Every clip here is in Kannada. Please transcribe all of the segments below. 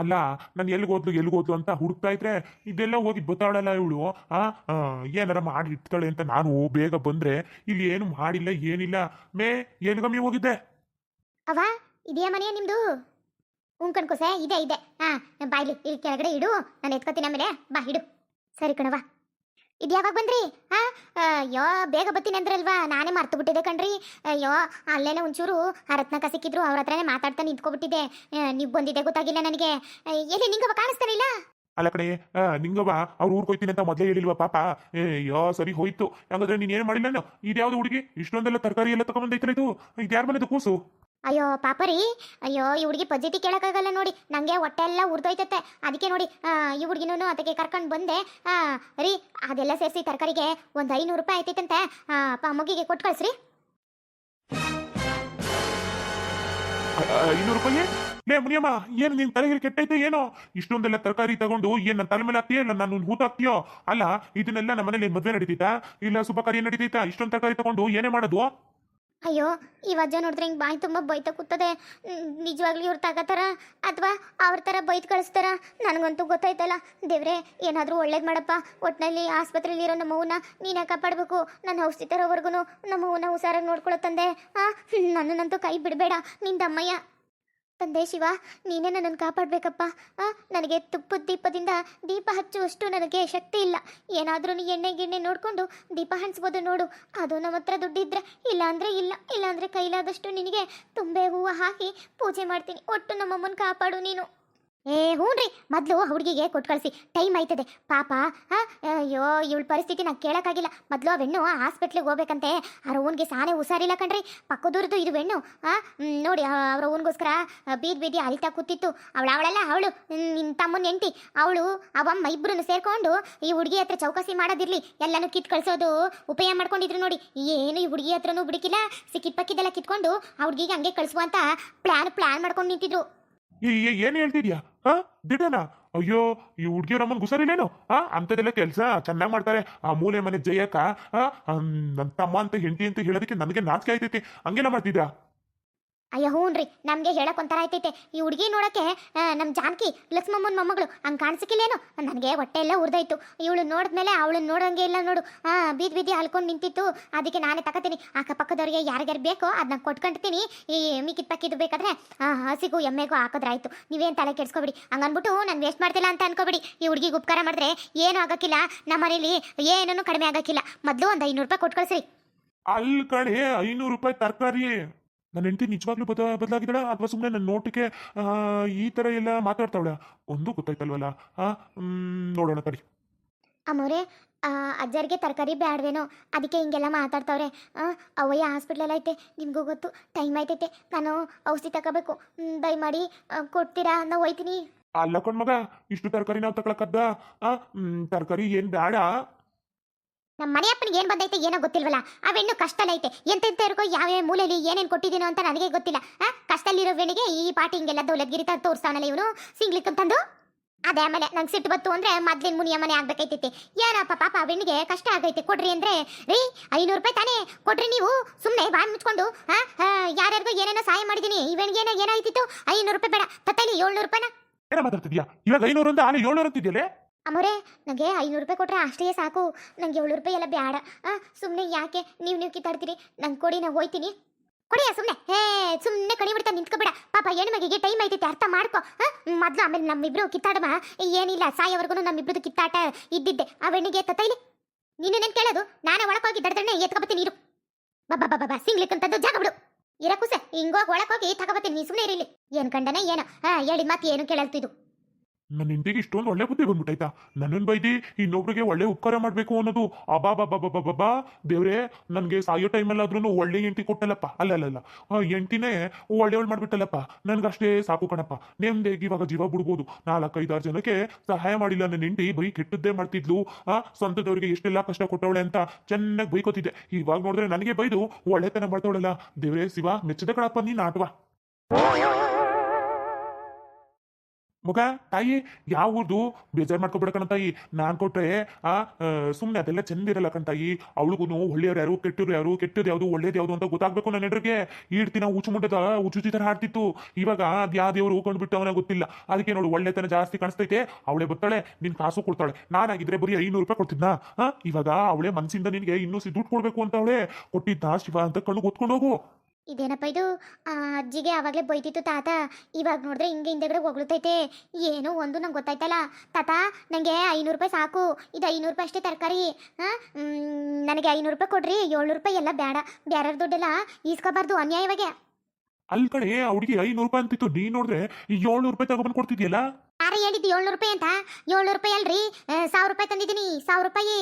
ಅಲ್ಲ, ನಾನು ಎಲ್ಲಿಗೆ ಹೋದ್ಲು ಅಂತ ಹುಡುಕ್ತಾ ಇದ್ರೆ ಇದೆಲ್ಲ ಹೋಗಿ ಬತ್ತಾಳಲ್ಲ ಇವಳು. ಆ ಏನಾರ ಮಾಡಿ ಇಡ್ತಾಳೆ ಅಂತ ನಾನು ಬೇಗ ಬಂದ್ರೆ ಇಲ್ಲಿ ಏನು ಮಾಡಿಲ್ಲ, ಏನಿಲ್ಲ. ಮೇ ಎಲ್ಗಮ್ಮಿ ಹೋಗಿದ್ದೆ? ಅವ ಇದೇ ಮನೆಯ ನಿಮ್ದು? ಹ್ಞೂ ಕಣ್ಕೋಸೆ ಇದೆ ಇದೆ. ಹಾ ಬಾಯ್ಲಿ, ಇಲ್ಲಿ ಕೆಳಗಡೆ ಇಡು. ನಾನು ಎತ್ಕೋತೀನಿ ಆಮೇಲೆ ಬಾ, ಇಡು. ಸರಿ ಕಣವ ಇದು ಯಾವಾಗ ಬಂದ್ರಿ? ಹಾ ಅಯ್ಯೋ ಬೇಗ ಬತ್ತೀನಿ ಅಂದ್ರಲ್ವಾ? ನಾನೇ ಮರ್ತು ಬಿಟ್ಟಿದೆ ಕಣ್ರಿ. ಅಯ್ಯೋ ಅಲ್ಲೇನೆ ಒಂಚೂರು ರತ್ನಕ ಸಿಕ್ಕಿದ್ರು, ಅವ್ರ ಹತ್ರನೇ ಮಾತಾಡ್ತಾ ನಿಂತ್ಕೊಬಿಟ್ಟಿದೆ ನೀವು ಬಂದಿದ್ದೆ ಗೊತ್ತಾಗಿಲ್ಲ ನನಗೆ. ಎಲ್ಲಿ ನಿಂಗವ ಕಾಣಿಸ್ತಾನಿಲ್ಲ ಅಲ್ಲ ಕಡೆ ನಿಂಗವ ಅವ್ರು ಊರ್ಗೆ ಹೋಯ್ತೀನಿ ಅಂತ ಮೊದಲೇ ಹೇಳಿಲ್ವಾ ಪಾಪ. ಅಯ್ಯೋ ಸರಿ ಹೋಯ್ತು. ಹಂಗಾದ್ರೆ ನೀನ್ ಏನ್ ಮಾಡಿಲ್ಲ? ಇದ್ಯಾವ್ದು ಹುಡುಗಿ? ಇಷ್ಟೊಂದೆಲ್ಲ ತರಕಾರಿ ಎಲ್ಲ ತಗೊಂಬಂದೈತ್ರ ಇದು? ಯಾರ ಮನೆದು ಕೂಸು? ಅಯ್ಯೋ ಪಾಪ ರೀ ಅಯ್ಯೋ, ಈ ಹುಡುಗಿ ಪದ್ಧತಿ ಕೇಳೋಕ್ಕಾಗಲ್ಲ ನೋಡಿ. ನನಗೆ ಹೊಟ್ಟೆ ಎಲ್ಲ ಉರಿದೋಯ್ತತ್ತೆ. ಅದಕ್ಕೆ ನೋಡಿ ಈ ಹುಡುಗಿನೂ ಅದಕ್ಕೆ ಕರ್ಕೊಂಡು ಬಂದೆ. ರೀ, ಅದೆಲ್ಲ ಸೇರಿಸಿ ತರಕಾರಿಗೆ ಒಂದು ಐನೂರು ರೂಪಾಯಿ ಆಯ್ತೈತಂತೆ. ಮಗಿಗೆ ಕೊಟ್ಟು ಕಳಿಸ್ರಿ. ಐನೂರು ರೂಪಾಯಿ? ಮುನಿಯಮ್ಮ, ಏನು ನಿನ್ ತಲೆಗೆ ಕೆಟ್ಟೈತೆ, ಏನೋ? ಇಷ್ಟೊಂದೆಲ್ಲ ತರಕಾರಿ ತಗೊಂಡು ಏನ್ ನನ್ನ ತಲೆ ಮೇಲೆ ಇಲ್ಲ ನಾನು ಹೂತ ಹಾಕ್ತೀಯೋ? ಅಲ್ಲ, ಇದನ್ನೆಲ್ಲ ನಮ್ಮ ಮನೇಲಿ ಮದ್ವೆ ನಡೀತೈತಾ? ಇಲ್ಲ ಶುಭ ಕಾರ್ಯ ನಡೀತೈತಾ? ಇಷ್ಟೊಂದು ತರಕಾರಿ ತಗೊಂಡು ಏನೇ ಮಾಡೋದು? ಅಯ್ಯೋ, ಈ ವಜ್ಜ ನೋಡಿದ್ರೆ ಹಿಂಗೆ ಬಾಯಿ ತುಂಬ ಬೈತ ಕೂತದೆ. ನಿಜವಾಗ್ಲೂ ಇವ್ರು ತಗೋತಾರ ಅಥವಾ ಅವ್ರ ಥರ ಬೈದು ಕಳಿಸ್ತಾರ? ನನಗಂತೂ ಗೊತ್ತಾಯ್ತಲ್ಲ. ದೇವ್ರೆ, ಏನಾದರೂ ಒಳ್ಳೇದು ಮಾಡಪ್ಪ. ಒಟ್ಟಿನಲ್ಲಿ ಆಸ್ಪತ್ರೆಯಲ್ಲಿರೋ ನಮ್ಮ ನೀನು ಕಾಪಾಡಬೇಕು. ನನ್ನ ಔಷಧಿ ತರೋವರೆಗೂ ನಮ್ಮ ಹೂನ ಹುಷಾರಾಗಿ ನೋಡ್ಕೊಳ್ಳೋ ತಂದೆ. ಆ ನನ್ನನ್ನಂತೂ ಕೈ ಬಿಡಬೇಡ. ನಿಂದಮ್ಮಯ್ಯ ತಂದೆ ಶಿವ, ನೀನೇ ನನ್ನನ್ನು ಕಾಪಾಡಬೇಕಪ್ಪ. ನನಗೆ ತುಪ್ಪದ ದೀಪದಿಂದ ದೀಪ ಹಚ್ಚುವಷ್ಟು ನನಗೆ ಶಕ್ತಿ ಇಲ್ಲ. ಏನಾದ್ರೂ ಎಣ್ಣೆ ಗಿಣ್ಣೆ ನೋಡಿಕೊಂಡು ದೀಪ ಹಂಚ್ಬೋದು ನೋಡು. ಅದು ನಮ್ಮ ಹತ್ರ ದುಡ್ಡಿದ್ರೆ ಇಲ್ಲ ಅಂದರೆ ಇಲ್ಲ. ಇಲ್ಲ ಅಂದರೆ ಕೈಲಾದಷ್ಟು ನಿನಗೆ ತುಂಬೆ ಹೂವು ಹಾಕಿ ಪೂಜೆ ಮಾಡ್ತೀನಿ. ಒಟ್ಟು ನಮ್ಮಮ್ಮನ ಕಾಪಾಡು ನೀನು. ಏ ಹ್ಞೂನ್ರಿ ಮೊದಲು ಹುಡುಗಿಗೆ ಕೊಟ್ಟು ಕಳಿಸಿ. ಟೈಮ್ ಆಯ್ತದೆ. ಪಾಪ ಅಯ್ಯೋ, ಇವಳ ಪರಿಸ್ಥಿತಿ ನಾನು ಕೇಳೋಕ್ಕಾಗಿಲ್ಲ. ಮೊದಲು ಆ ಹೆಣ್ಣು ಹಾಸ್ಪಿಟ್ಲಿಗೆ ಹೋಗ್ಬೇಕಂತೆ. ಅವ್ರ ಊನ್ಗೆ ಸಾನೇ ಹುಷಾರಿಲ್ಲ ಕಣ್ರಿ. ಪಕ್ಕದೂರದು ಇದು ಹೆಣ್ಣು ನೋಡಿ ಅವ್ರ ಊನ್ಗೋಸ್ಕರ ಬೀದಿ ಬೀದಿ ಅಳಿತಾ ಕೂತಿತ್ತು. ಅವಳ, ಅವಳಲ್ಲ, ಅವಳು ನಿನ್ನ ತಮ್ಮನ ಹೆಂಡತಿ. ಅವಳು ಅವಮ್ಮ ಇಬ್ಬರನ್ನು ಸೇರ್ಕೊಂಡು ಈ ಹುಡುಗಿ ಹತ್ರ ಚೌಕಾಸಿ ಮಾಡೋದಿರ್ಲಿ. ಎಲ್ಲನೂ ಕಿತ್ ಕಳ್ಸೋದು ಉಪಯೋಗ ಮಾಡ್ಕೊಂಡಿದ್ರು ನೋಡಿ. ಏನು ಈ ಹುಡುಗಿ ಹತ್ರನೂ ಬಿಡಿಕಿಲ್ಲ ಸಿಕ್ಕಿದ ಪಕ್ಕಿದೆಲ್ಲ ಕಿತ್ಕೊಂಡು ಆ ಹುಡುಗಿಗೆ ಹಂಗೆ ಕಳಿಸುವಂತ ಪ್ಲಾನ್ ಪ್ಲಾನ್ ಮಾಡ್ಕೊಂಡು ನಿಂತಿದ್ರು. ಏನ್ ಹೇಳ್ತಿದ್ಯಾ? ಹಾ? ದಿಡನ ಅಯ್ಯೋ, ಈ ಹುಡ್ಗಿಯರಮ್ಮನ್ ಗುಸರಿನೇನು ಆ ಅಂತದೆಲ್ಲ ಕೆಲಸ ಚೆನ್ನಾಗಿ ಮಾಡ್ತಾರೆ. ಆ ಮೂಲೆ ಮನೆ ಜಯಕ್ಕ ಆ ನನ್ನ ತಮ್ಮ ಅಂತ ಹೆಂಡತಿ ಅಂತ ಹೇಳೋದಕ್ಕೆ ನನಗೆ ನಾಚಿಕೆ ಆಯ್ತೈತಿ. ಹಂಗೆಲ್ಲ ಮಾಡ್ತಿದ್ಯಾ? ಅಯ್ಯ ರೀ ನಮಗೆ ಹೇಳಕ್ ಒಂಥರ ಆಯ್ತೈತೆ. ಈ ಹುಡುಗಿ ನೋಡಕ್ಕೆ ನಮ್ಮ ಜಾನಕಿ, ಲಕ್ಷ್ಮಮ್ಮನ ಮೊಮ್ಮಗಳು, ಹಂಗೆ ಕಾಣಿಸಕ್ಕಿಲ್ಲೇನು? ನನಗೆ ಹೊಟ್ಟೆ ಎಲ್ಲ ಉರ್ದಾಯ್ತು. ಇವಳು ನೋಡಿದ್ಮೇಲೆ ಅವಳನ್ನ ನೋಡೋಂಗೆ ಇಲ್ಲ ನೋಡು. ಆ, ಬೀದಿ ಬೀದಿ ಹಲ್ಕೊಂಡು ನಿಂತಿತ್ತು. ಅದಕ್ಕೆ ನಾನೇ ತಗೋತೀನಿ ಅಕ್ಕಪಕ್ಕದವ್ರಿಗೆ ಯಾರ್ಯಾರು ಬೇಕೋ ಅದನ್ನ ಕೊಟ್ಕೊಂಡ್ತೀನಿ. ಈ ಮಿಕ್ಕಿದ ಪಕ್ಕಿದ್ದು ಬೇಕಾದ್ರೆ ಹಸಿಗೂ ಎಮ್ಮೆಗೂ ಹಾಕಿದ್ರಾಯ್ತು. ನೀವೇನು ತಲೆ ಕೆಡ್ಸ್ಕೊಬಿಡಿ. ಹಂಗನ್ಬಿಟ್ಟು ನಾನು ವೇಸ್ಟ್ ಮಾಡ್ತಿಲ್ಲ ಅಂತ ಅನ್ಕೋಬಿಡಿ. ಈ ಹುಡುಗಿಗೆ ಉಪಕಾರ ಮಾಡಿದ್ರೆ ಏನೂ ಆಗಕ್ಕಿಲ್ಲ. ನಮ್ಮ ಮನೇಲಿ ಏನೂ ಕಡಿಮೆ ಆಗಕ್ಕಿಲ್ಲ. ಮೊದಲು ಒಂದು ಐನೂರು ರೂಪಾಯಿ ಕೊಟ್ಟು ಅಲ್ಲಿ ಕಡೆ ಐನೂರು ರೂಪಾಯಿ ತರಕಾರಿ. ನನ್ನ ಹೆಂಡತಿ ನಿಜವಾಗ್ಲೂ ಬದ ಬದಲಾಗಿದ್ದಾಳ? ಅಥವಾ ಸುಮ್ಮನೆ ನನ್ನ ನೋಟಕ್ಕೆ ಈ ಥರ ಎಲ್ಲ ಮಾತಾಡ್ತಾವಳ? ಒಂದು ಗೊತ್ತಾಯ್ತಲ್ವಲ್ಲ? ನೋಡೋಣ ತಡಿ. ಅಮ್ಮೋರೆ ಅಜ್ಜರಿಗೆ ತರಕಾರಿ ಬೇಡ್ದೇನೋ ಅದಕ್ಕೆ ಹಿಂಗೆಲ್ಲ ಮಾತಾಡ್ತಾವ್ರೆ. ಅವಯ್ಯ ಹಾಸ್ಪಿಟ್ಲಲ್ಲಿ ಐತೆ ನಿಮಗೂ ಗೊತ್ತು. ಟೈಮ್ ಆಯ್ತೈತೆ. ನಾನು ಔಷಧಿ ತಗೋಬೇಕು. ದಯಮಾಡಿ ಕೊಡ್ತೀರಾ? ನಾವು ಹೋಯ್ತೀನಿ ಅಲ್ಲ ಮಗ ಇಷ್ಟು ತರಕಾರಿ ನಾವು ತಗೊಳಕದ್ದ ತರಕಾರಿ ಏನು ಬೇಡ ನಮ್ಮ ಮನೆ ಅಪ್ಪನಿಗೆ ಏನು ಬಂದೈತೆ ಏನೋ ಗೊತ್ತಿಲ್ವಲ್ಲ? ಕಷ್ಟಲೈತೆ ಎಂತೆಂತ ಇರ್ಕೋ ಯಾವ ಮೂಲೆಯಲ್ಲಿ ಏನೇನು ಕೊಟ್ಟಿದ್ದೀನೋ ಅಂತ ನನಗೆ ಗೊತ್ತಿಲ್ಲ. ಆ, ಕಷ್ಟದಲ್ಲಿರೋ ವೆಣಿಗೆ ಈ ಪಾಟಿ ಹಿಂಗೆಲ್ಲ ದೌಲದ್ಗಿರಿತ ತೋರಿಸ್ತಾವಣಲ್ಲ ಇವನು? ಸಿಂಗ್ಲಿಕ್ಕಂತಂದು ಅದೇ ಮನೆ ನಂಗೆ ಸಿಟ್ಟು ಬತ್ತು ಅಂದ್ರೆ ಮೊದ್ಲಿನ ಮುನಿಯ ಮನೆ ಆಗ್ಬೇಕೈತಿ ಏನಪ್ಪ ಪಾಪ ಬೆಣ್ಣಿಗೆ ಕಷ್ಟ ಆಗೈತೆ ಕೊಡ್ರಿ ಅಂದ್ರೆ? ರೀ ಐನೂರು ರೂಪಾಯಿ ತಾನೇ. ಕೊಡ್ರಿ ನೀವು. ಸುಮ್ಮನೆ ಬಾಯಿ ಮುಚ್ಕೊಂಡು ಆ, ಯಾರ್ಯಾರಿಗೂ ಏನೇನೋ ಸಹಾಯ ಮಾಡಿದೀನಿ. ಇವನಿಗೆ ಏನೋ ಏನಾಯ್ತಿತ್ತು? ಐನೂರು ರೂಪಾಯಿ ಬೇಡ. ತತ್ತಲಿ ಏಳ್ನೂರು ರೂಪಾಯಿನ. ಏನ ಮಾತಾಡ್ತಿದ್ಯಾ? ಇವಾಗ ಐನೂರು ಅಂತ ಆಲೆ ಏಳ್ನೂರು ಅಂತಿದ್ಯಲ್ಲೇ? ಅಮ್ಮೋರೆ ನನಗೆ ಐನೂರು ರೂಪಾಯಿ ಕೊಟ್ಟರೆ ಅಷ್ಟೇ ಸಾಕು. ನಂಗೆ ಏಳು ರೂಪಾಯಿ ಎಲ್ಲ ಬೇಡ ಸುಮ್ಮನೆ ಯಾಕೆ? ನೀವು ನೀವು ಕಿತ್ತಾಡ್ತೀರಿ ನಂಗೆ ಕೊಡಿ ನಾ ಹೋಯ್ತೀನಿ. ಕೊಡಿಯ ಸುಮ್ಮನೆ ಹೇ ಸುಮ್ಮನೆ ಕಣಿ ಬಿಡ್ತಾ ನಿಂತ್ಕೊಬೇಡ. ಪಾಪ ಮಗಿಗೆ ಟೈಮ್ ಐತೈತೆ ಅರ್ಥ ಮಾಡ್ಕೊ. ಮೊದಲು ಆಮೇಲೆ ನಮ್ಮಿಬ್ರು ಕಿತ್ತಾಡಮ್ಮ. ಏನಿಲ್ಲ, ಸಾಯೋವರೆಗೂ ನಮ್ಮಿಬ್ರದ್ದು ಕಿತ್ತಾಟ ಇದ್ದಿದ್ದೆ. ಆ ಹೆಣ್ಣಿಗೆ ತತ್ತೈಲಿ ನೀನೇನೇನು ಕೇಳೋದು? ನಾನೇ ಒಳಕೋಗಿ ದಡ್ದಣ್ಣೆ ಎತ್ಕೊಬತ್ತೀನಿ ನೀರು ಬಾಬಾ ಬಾಬಾ ಬಾ ಸಿಂಗ್ಲಿಕ್ಕಂಥದ್ದು ಜಾಗ ಬಿಡು. ಇರಕುಸೆ ಹಿಂಗೋಗಿ ಒಳಕೋಗಿ ತಗೋಬತ್ತೀನಿ ನೀ ಸುಮ್ಮನೆ ಇರಲಿ ಏನು ಕಂಡನೆ, ಏನೋ. ಹಾಂ ಹೇಳಿ ಮತ್ತೆ ಏನು ಕೇಳಲ್ತಿದ್ದು? ನನ್ನ ಹೆಂಡತಿಗೆ ಇಷ್ಟೊಂದು ಒಳ್ಳೆ ಬುದ್ಧಿ ಬಂದ್ಬಿಟ್ಟೈತಾ ನನ್ನನ್ನು ಬೈದಿ ಇನ್ನೊಬ್ರಿಗೆ ಒಳ್ಳೆ ಉಪಕಾರ ಮಾಡಬೇಕು ಅನ್ನೋದು. ಅಬಾ ಬಾಬಾ ಬಾಬಾ ಬಾಬಾ ದೇವ್ರೆ, ನನಗೆ ಸಾಯೋ ಟೈಮಲ್ಲಾದ್ರೂ ಒಳ್ಳೆ ಹೆಂಡತಿ ಕೊಟ್ಟಲ್ಲಪ್ಪ. ಅಲ್ಲ ಅಲ್ಲ ಹೆಂಡತಿನೇ ಒಳ್ಳೆಯವಳು ಮಾಡ್ಬಿಟ್ಟಲ್ಲಪ್ಪ. ನನ್ಗಷ್ಟೇ ಸಾಕು ಕಣಪ್ಪ. ನೆಮ್ಮದಿಯಾಗಿ ಇವಾಗ ಜೀವ ಬಿಡ್ಬೋದು. ನಾಲ್ಕೈದಾರು ಜನಕ್ಕೆ ಸಹಾಯ ಮಾಡಿಲ್ಲ ನನ್ನ ಹೆಂಡತಿ. ಬೈ ಕೆಟ್ಟದ್ದೇ ಮಾಡ್ತಿದ್ಲು. ಆ, ಸ್ವಂತದವ್ರಿಗೆ ಎಷ್ಟೆಲ್ಲ ಕಷ್ಟ ಕೊಟ್ಟವಳೆ ಅಂತ ಚೆನ್ನಾಗಿ ಬೈಕೋತಿದ್ದೆ. ಇವಾಗ ನೋಡಿದ್ರೆ ನನಗೆ ಬೈದು ಒಳ್ಳೆತನ ಮಾಡ್ತಾವಳಲ್ಲ. ದೇವ್ರೆ, ಶಿವ, ಮೆಚ್ಚದ ಕಣಪ್ಪ ನೀನ್ ಆಟವಾ ಮಗ ತಾಯಿ, ಯಾವುದು? ಬೇಜಾರ್ ಮಾಡ್ಕೊಬೇಡ ಕಣ ತಾಯಿ. ನಾನ್ ಕೊಟ್ರೆ, ಆ ಸುಮ್ಮನೆ ಅದೆಲ್ಲ ಚೆಂದಿರಲ್ಲ ಕಣ ತಾಯಿ. ಅವಳಿಗೂ ಒಳ್ಳೆಯವ್ರು ಯಾರು ಕೆಟ್ಟರು ಯಾರು, ಕೆಟ್ಟದ್ದು ಯಾವುದು, ಒಳ್ಳೇದು ಯಾವುದು ಅಂತ ಗೊತ್ತಾಗ್ಬೇಕು ನನ್ನ ಎಡ್ರಿಗೆ ಈಡ್ತಿನ ಉಚ್ಚು ಮುಟ್ಟದ ಉಚ್ಚುಚಿ ಥರ ಹಾಡ್ತಿತ್ತು. ಇವಾಗ ಅದ್ ಯಾವ ದೇವರು ಬಿಟ್ಟವನ ಅವನ ಗೊತ್ತಿಲ್ಲ. ಅದಕ್ಕೆ ನೋಡು, ಒಳ್ಳೆತನ ಜಾಸ್ತಿ ಕಾಣಿಸ್ತೈತೆ. ಅವಳೆ ಬರ್ತಾಳೆ, ನಿನ್ ಕಾಸು ಕೊಡ್ತಾಳೆ. ನಾನಾಗಿದ್ರೆ ಬರೀ ಐನೂರು ರೂಪಾಯಿ ಕೊಡ್ತಿದ್ನ? ಇವಾಗ ಅವಳೆ ಮನ್ಸಿಂದ ನಿನಗೆ ಇನ್ನೂ ದುಡ್ಡು ಕೊಡ್ಬೇಕು ಅಂತ ಅವಳೆ. ಕೊಟ್ಟಿದ್ದ ಶಿವ ಅಂತ ಕಣ್ಣು ಗೊತ್ಕೊಂಡು ಹೋಗು. ಇದೇನಪ್ಪ ಇದು? ಅಜ್ಜಿಗೆ ಆವಾಗಲೇ ಬೈತಿತ್ತು ತಾತ. ಇವಾಗ ನೋಡಿದ್ರೆ ಹಿಂಗೆ ಹಿಂದೆಗಡೆ ಹೊಗಳುತ್ತೈತೆ. ಏನೋ ಒಂದು ನಂಗೆ ಗೊತ್ತಾಯ್ತಲ್ಲ. ತಾತ ನನಗೆ ಐನೂರು ರೂಪಾಯಿ ಸಾಕು. ಇದು ಐನೂರು ರೂಪಾಯಿ ಅಷ್ಟೇ ತರಕಾರಿ. ಹಾಂ? ನನಗೆ ಐನೂರು ರೂಪಾಯಿ ಕೊಡ್ರಿ. ಏಳ್ನೂರು ರೂಪಾಯಿ ಎಲ್ಲ ಬೇಡ ಬೇರೆಯವ್ರ ದುಡ್ಡೆಲ್ಲ ಈಸ್ಕೋಬಾರ್ದು ಅನ್ಯಾಯವಾಗೆ. ಅಲ್ಲಿ ಕಡೆ ಆ ಹುಡುಗಿ ಐನೂರು ರೂಪಾಯಿ ಅಂತಿತ್ತು. ನೀ ನೋಡಿದ್ರೆ ಏಳ್ನೂರು ರೂಪಾಯಿ ತಗೊಂಡು ಕೊಡ್ತಿದ್ಯಲ್ಲ? ಯಾರು ಹೇಳಿದ್ದು ಏಳ್ನೂರು ರೂಪಾಯಿ ಅಂತ? ಏಳ್ನೂರು ರೂಪಾಯಿ ಅಲ್ರಿ? ಸಾವಿರ ರೂಪಾಯಿ ತಂದಿದ್ದೀನಿ. ಸಾವಿರ ರೂಪಾಯಿ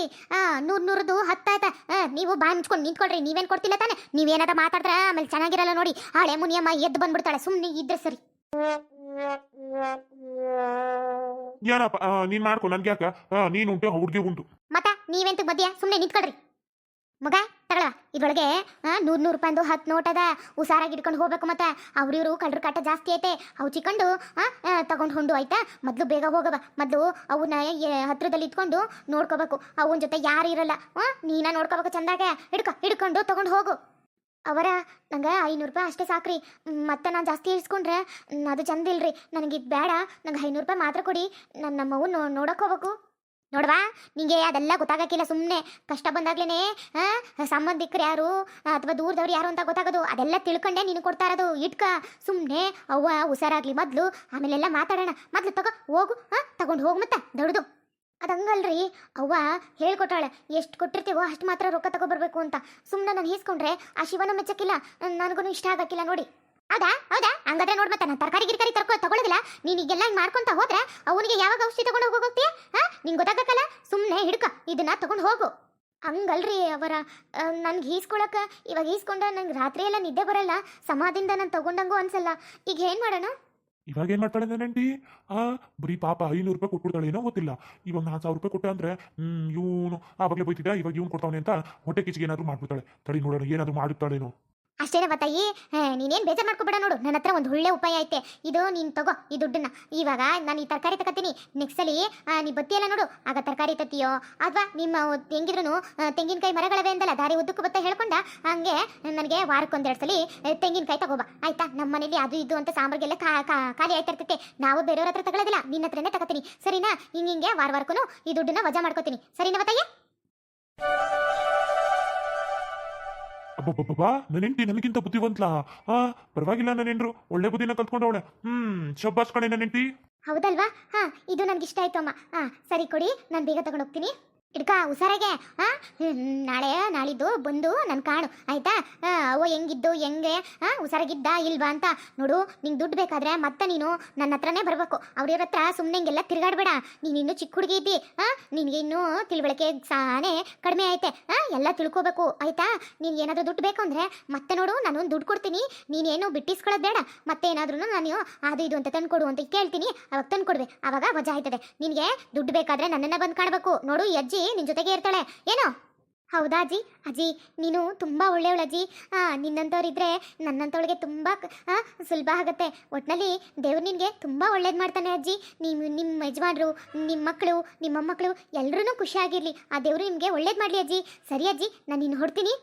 ನೂರು ನೂರದು ಹತ್ತಾಯ್ತ. ನೀವು ಬಾಯಿ ಮುಚ್ಕೊಂಡು ನಿಂತ್ಕೊಳ್ರಿ ನೀವೇನು ಕೊಡ್ತಿಲ್ಲ ತಾನೆ? ನೀವೇನಾದ ಮಾತಾಡಿದ್ರೆ ಆಮೇಲೆ ಚೆನ್ನಾಗಿರಲ್ಲ ನೋಡಿ. ಹಳೆ ಮುನಿಯಮ್ಮ ಎದ್ದು ಬಂದ್ಬಿಡ್ತಾಳೆ ಸುಮ್ಮನೆ ಇದ್ರೆ ಸರಿ. ಏನಪ್ಪ ಆ, ನೀನ್ ಮಾಡ್ಕೊ ನನ್ಗೆ ಯಾಕ ಆ, ನೀನ್ ಉಂಟು ಹುಡುಗಿ ಉಂಟು. ಮತ್ತ ನೀವೆಂತ ಮಧ್ಯ ಸುಮ್ಮನೆ ನಿಂತ್ಕೊಳ್ರಿ. ಮಗ ತಗಳ ಇದೊಳಗೆ ನೂರು ನೂರು ರೂಪಾಯಿಂದು ಹತ್ತು ನೋಟ್ ಅದ ಹುಷಾರಾಗಿ ಇಟ್ಕೊಂಡು ಹೋಗ್ಬೇಕು ಮತ್ತೆ. ಅವ್ರಿವ್ರು ಕಳ್ರ ಕಾಟ ಜಾಸ್ತಿ ಐತೆ. ಅವು ಚಿಕ್ಕಂಡು ತಗೊಂಡು ಹೊಂಡು, ಆಯ್ತಾ? ಮೊದಲು ಬೇಗ ಹೋಗವ ಮೊದಲು ಅವನ್ನ ಹತ್ರದಲ್ಲಿ ಇಟ್ಕೊಂಡು ನೋಡ್ಕೋಬೇಕು. ಅವನ ಜೊತೆ ಯಾರು ಇರಲ್ಲ. ನೀನ ನೋಡ್ಕೋಬೇಕು ಚಂದಾಗ. ಹಿಡ್ಕ, ಹಿಡ್ಕೊಂಡು ತಗೊಂಡು ಹೋಗು. ಅವರ, ನಂಗೆ ಐನೂರು ರೂಪಾಯಿ ಅಷ್ಟೇ ಸಾಕ್ರಿ. ಮತ್ತೆ ನಾನು ಜಾಸ್ತಿ ಇರಿಸ್ಕೊಂಡ್ರೆ ಅದು ಚಂದ ಇಲ್ರಿ. ನನಗೆ ಇದು ಬೇಡ ನಂಗೆ ಐನೂರು ರೂಪಾಯಿ ಮಾತ್ರ ಕೊಡಿ. ನನ್ನ ನಮ್ಮವು ನೋಡಕ್ಕೆ ಹೋಗ್ಬೇಕು. ನೋಡ್ವಾ, ನಿಂಗೆ ಅದೆಲ್ಲ ಗೊತ್ತಾಗಕ್ಕಿಲ್ಲ ಸುಮ್ಮನೆ ಕಷ್ಟ ಬಂದಾಗ್ಲೇನೆ ಸಂಬಂಧಿಕರು ಯಾರು, ಅಥವಾ ದೂರದವ್ರು ಯಾರು ಅಂತ ಗೊತ್ತಾಗೋದು. ಅದೆಲ್ಲ ತಿಳ್ಕೊಂಡೆ ನೀನು ಕೊಡ್ತಾ ಇರೋದು. ಇಟ್ಕ. ಸುಮ್ಮನೆ ಅವ್ವ ಹುಷಾರಾಗ್ಲಿ ಮೊದಲು, ಆಮೇಲೆಲ್ಲ ಮಾತಾಡೋಣ. ಮೊದಲು ತಗೋ, ಹೋಗು ತಗೊಂಡು ಹೋಗು ಮತ್ತೆ, ದೊಡ್ದು. ಅದು ಹಂಗಲ್ರಿ ಅವ್ವ ಹೇಳ್ಕೊಟ್ಟಾಳೆ, ಎಷ್ಟು ಕೊಟ್ಟಿರ್ತೀವೋ ಅಷ್ಟು ಮಾತ್ರ ರೊಕ್ಕ ತಗೊಬರ್ಬೇಕು ಅಂತ. ಸುಮ್ಮನೆ ನಾನು ಈಸ್ಕೊಂಡ್ರೆ ಆ ಶಿವನ ಮೆಚ್ಚಕ್ಕಿಲ್ಲ ನನಗೂ ಇಷ್ಟ ಆಗಕ್ಕಿಲ್ಲ ನೋಡಿ. ಹೌದಾ? ಹೌದಾ? ಹಂಗಾದ್ರೆ ನೋಡ್ ಮತ್ತೆ, ನಾನು ತರಕಾರಿ ಗಿರ್ಕಾರಿ ತರ್ಕೊ ತಗೊಳ್ಳೋದಿಲ್ಲ ನೀನು ಈಗೆಲ್ಲ ಹಿಂಗ್ ಮಾಡ್ಕೊಂತ ಹೋದ್ರೆ ಅವನಿಗೆ ಯಾವಾಗ ಔಷಧಿ ತಗೊಂಡು ಹೋಗೋಗ್ತೀಯ ಹಾ? ನಿಂಗೆ ಗೊತ್ತಾಗಕ್ಕಲ್ಲ ಸುಮ್ಮನೆ ಹಿಡ್ಕ, ಇದನ್ನ ತಗೊಂಡು ಹೋಗು. ಹಂಗಲ್ರಿ ಅವರ ನನ್ಗೆ ಈಸ್ಕೊಳಕ, ಇವಾಗ ಈಸ್ಕೊಂಡ ನಂಗೆ ರಾತ್ರಿ ಎಲ್ಲ ನಿದ್ದೆ ಬರಲ್ಲ. ಸಮಾಧಿಯಿಂದ ನಾನು ತಗೊಂಡಂಗೂ ಅನ್ಸಲ್ಲ. ಈಗ ಏನ್ ಮಾಡೋಣ? ಇವಾಗ ಏನ್ ಮಾಡ್ತಾಳೆ ನನ್ನ ಆ, ಬರೀ ಪಾಪ ಐನೂರು ರೂಪಾಯಿ ಕೊಟ್ಬಿಡ್ತಾಳೆ ಏನೋ ಗೊತ್ತಿಲ್ಲ. ಇವಾಗ ನಾಲ್ಕು ಸಾವಿರ ರೂಪಾಯಿ ಕೊಟ್ಟೆ ಅಂದ್ರೆ ಇವನು ಆವಾಗಲೇ ಬೈತಿದ್ದ ಇವಾಗ ಇವ್ನು ಕೊಡ್ತಾವನೆ ಅಂತ ಹೊಟ್ಟೆ ಕಿಚಿಗೆ ಏನಾದ್ರು ಮಾಡ್ಬಿಡ್ತಾಳೆ. ತಡಿ ನೋಡೋಣ, ಏನಾದ್ರು ಮಾಡುತ್ತಾಳೇನೋ. ಅಷ್ಟೇನ ಬತ್ತಾಯಿ ನೀನೇನು ಬೇಜಾರು ಮಾಡ್ಕೊಬೇಡ ನೋಡು. ನನ್ನ ಹತ್ರ ಒಂದು ಒಳ್ಳೆ ಉಪಾಯ ಐತೆ. ಇದು ನೀನು ತಗೋ ಈ ದುಡ್ಡನ್ನ. ಇವಾಗ ನಾನು ಈ ತರಕಾರಿ ತಗೋತೀನಿ. ನೆಕ್ಸ್ಟ್ ಸಲಿ ಆ, ನೀ ಬತ್ತಿಯಲ್ಲ ನೋಡು. ಆಗ ತರಕಾರಿ ತತ್ತಿಯೋ? ಅಥವಾ ನಿಮ್ಮ ಹೆಂಗಿದ್ರು ತೆಂಗಿನಕಾಯಿ ಮರಗಳವೆ ಅಂದಲ್ಲ ದಾರಿ ಉದ್ದಕ್ಕೂ ಬತ್ತ ಹೇಳ್ಕೊಂಡ? ಹಂಗೆ ನನಗೆ ವಾರಕ್ಕೊಂದೆರಡು ಸಲ ತೆಂಗಿನಕಾಯಿ ತಗೋಬಾ. ಆಯ್ತಾ? ನಮ್ಮ ಮನೇಲಿ ಅದು ಇದು ಅಂತ ಸಾಂಬಾರ್ಗೆಲ್ಲ ಕಾ ಖಾಲಿ ಆಯ್ತಾ ಇರ್ತೈತೆ ನಾವು ಬೇರೆಯವ್ರ ಹತ್ರ ತಗೊಳ್ಳೋದಿಲ್ಲ ನಿನ್ನ ಹತ್ರನೇ ತಗೋತೀನಿ. ಸರಿನಾ? ಹಿಂಗೆ ಹಿಂಗೆ ವಾರ ವಾರಕ್ಕೂ ಈ ದುಡ್ಡನ್ನ ವಜಾ ಮಾಡ್ಕೋತೀನಿ. ಸರಿನಾ ಬತ್ತಾಯಿ ಅಬ್ಬಬ್ಬಬ್ಬಾ ನನ್ನ ಹೆಂಡತಿ ನನಗಿಂತ ಬುದ್ಧಿವಂತ್ಲಾ? ಆ, ಪರವಾಗಿಲ್ಲ ನನ್ನ ಹೆಂಡ್ರು, ಒಳ್ಳೆ ಬುದ್ಧಿನ ಕಲ್ತ್ಕೊಂಡವಳೆ. ಹ್ಮ್ ಶಬ್ಬಾಸ್ ಕಣೆ ನನ್ನ ಹೆಂಡತಿ. ಹೌದಲ್ವಾ? ಹಾ, ಇದು ನನ್ಗೆ ಇಷ್ಟ ಆಯ್ತು ಅಮ್ಮ. ಹಾ ಸರಿ ಕೊಡಿ, ನಾನು ಬೇಗ ತಗೊಂಡು ಹೋಗ್ತೀನಿ ಇಡ್ಕ ಹುಷಾರಾಗೆ ಹಾ ನಾಳೆ, ನಾಳಿದ್ದು ಬಂದು ನನ್ನ ಕಾಣು, ಆಯ್ತಾ? ಅವ ಹೆಂಗಿದ್ದು, ಹೆಂಗೆ? ಹಾ ಹುಷಾರಾಗಿದ್ದ ಇಲ್ವಾ ಅಂತ ನೋಡು, ನಿಂಗೆ ದುಡ್ಡು ಬೇಕಾದ್ರೆ ಮತ್ತೆ ನೀನು ನನ್ನ ಹತ್ರನೇ ಬರಬೇಕು. ಅವ್ರ ಹತ್ರ ಸುಮ್ಮನೆ ಹಿಂಗೆಲ್ಲ ತಿರುಗಾಡಬೇಡ. ನೀನು ಇನ್ನೂ ಚಿಕ್ಕ ಹುಡುಗಿ ಇದ್ದಿ ಹಾ ನಿನಗೆ ಇನ್ನು ತಿಳುವಳಿಕೆ ಸಾನೇ ಕಡಿಮೆ ಐತೆ ಹಾ ಎಲ್ಲ ತಿಳ್ಕೊಬೇಕು, ಆಯ್ತಾ? ನೀನು ಏನಾದರೂ ದುಡ್ಡು ಬೇಕು ಅಂದರೆ ಮತ್ತೆ ನೋಡು ನಾನು ದುಡ್ಡು ಕೊಡ್ತೀನಿ. ನೀನೇನು ಬಿಟ್ಟಿಸ್ಕೊಳ್ಳೋದು ಬೇಡ. ಮತ್ತೆ ಏನಾದ್ರೂ ನಾನು ಅದು ಇದು ಅಂತ ತಂದ್ಕೊಡು ಅಂತ ಕೇಳ್ತೀನಿ. ಅವಾಗ ತಂದ್ಕೊಡ್ವೆ. ಅವಾಗ ವಜಾ ಆಯ್ತದೆ. ನಿನಗೆ ದುಡ್ಡು ಬೇಕಾದ್ರೆ ನನ್ನನ್ನ ಬಂದು ಕಾಣಬೇಕು. ನೋಡು, ಈ ನಿನ್ ಜೊತೆಗೆ ಇರ್ತಾಳೆ. ಏನೋ? ಹೌದಾ ಅಜ್ಜಿ? ಅಜ್ಜಿ, ನೀನು ತುಂಬ ಒಳ್ಳೆಯವಳು ಅಜ್ಜಿ. ನಿನ್ನಂಥವ್ರಿದ್ರೆ ನನ್ನಂಥವಳಿಗೆ ತುಂಬ ಸುಲಭ ಆಗುತ್ತೆ. ಒಟ್ಟಿನಲ್ಲಿ ದೇವ್ರು ನಿನಗೆ ತುಂಬ ಒಳ್ಳೇದು ಮಾಡ್ತಾನೆ ಅಜ್ಜಿ. ನೀವು ನಿಮ್ಮ ಯಜಮಾನ್ರು ನಿಮ್ಮ ಮಕ್ಕಳು ನಿಮ್ಮ ಮೊಮ್ಮಕ್ಕಳು ಎಲ್ಲರೂ ಖುಷಿಯಾಗಿರಲಿ ಆ ದೇವರು ನಿಮಗೆ ಒಳ್ಳೇದು ಮಾಡಲಿ ಅಜ್ಜಿ. ಸರಿ ಅಜ್ಜಿ, ನಾನು ನಿನ್ನ ಹೊಡ್ತೀನಿ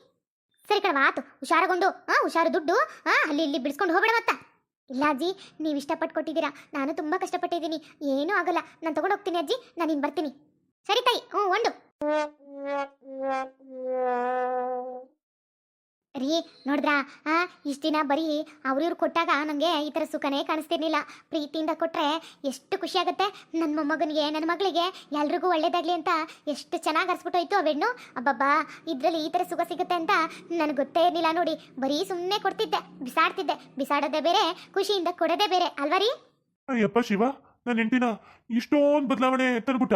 ಸರಿ ಕಣವ ಆತು. ಹುಷಾರಗೊಂಡು. ಹಾಂ ಹುಷಾರು ದುಡ್ಡು. ಹಾಂ ಅಲ್ಲಿ ಇಲ್ಲಿ ಬಿಡಿಸ್ಕೊಂಡು ಹೋಗಬೇಡ ಮತ್ತ. ಇಲ್ಲ ಅಜ್ಜಿ, ನೀವು ಇಷ್ಟಪಟ್ಟು ಕೊಟ್ಟಿದ್ದೀರಾ ನಾನು ತುಂಬ ಕಷ್ಟಪಟ್ಟಿದ್ದೀನಿ. ಏನೂ ಆಗಲ್ಲ. ನಾನು ತಗೊಂಡು ಹೋಗ್ತೀನಿ ಅಜ್ಜಿ. ನಾನು ಇನ್ನು ಬರ್ತೀನಿ. ಸರಿ ತಾಯಿ, ಹ್ಞೂ, ಒಂದು. ರೀ, ನೋಡಿದ್ರಾ? ಆ, ಇಷ್ಟು ದಿನ ಬರೀ ಅವ್ರಿವ್ರು ಕೊಟ್ಟಾಗ ನನಗೆ ಈ ಥರ ಸುಖನೇ ಕಾಣಿಸ್ತಿರ್ಲಿಲ್ಲ. ಪ್ರೀತಿಯಿಂದ ಕೊಟ್ಟರೆ ಎಷ್ಟು ಖುಷಿ ಆಗುತ್ತೆ. ನನ್ನ ಮೊಮ್ಮಗನಿಗೆ ನನ್ನ ಮಗಳಿಗೆ ಎಲ್ರಿಗೂ ಒಳ್ಳೇದಾಗಲಿ ಅಂತ ಎಷ್ಟು ಚೆನ್ನಾಗಿ ಅರ್ಸ್ಬಿಟ್ಟೋಯ್ತು ಅವೆಣ್ಣು ಅಬ್ಬಬ್ಬಾ, ಇದರಲ್ಲಿ ಈ ಥರ ಸುಖ ಸಿಗುತ್ತೆ ಅಂತ ನನಗೆ ಗೊತ್ತೇ ಇರಲಿಲ್ಲ ನೋಡಿ. ಬರೀ ಸುಮ್ಮನೆ ಕೊಡ್ತಿದ್ದೆ, ಬಿಸಾಡ್ತಿದ್ದೆ. ಬಿಸಾಡೋದೇ ಬೇರೆ, ಖುಷಿಯಿಂದ ಕೊಡೋದೇ ಬೇರೆ, ಅಲ್ವಾ ರೀ? ಅಯ್ಯಪ್ಪ ಶಿವ ನನ್ನ ಹೆಂಡತಿನ ಇಷ್ಟೊಂದು ಬದಲಾವಣೆ ತಂದ್ಬಿಟ್ಟ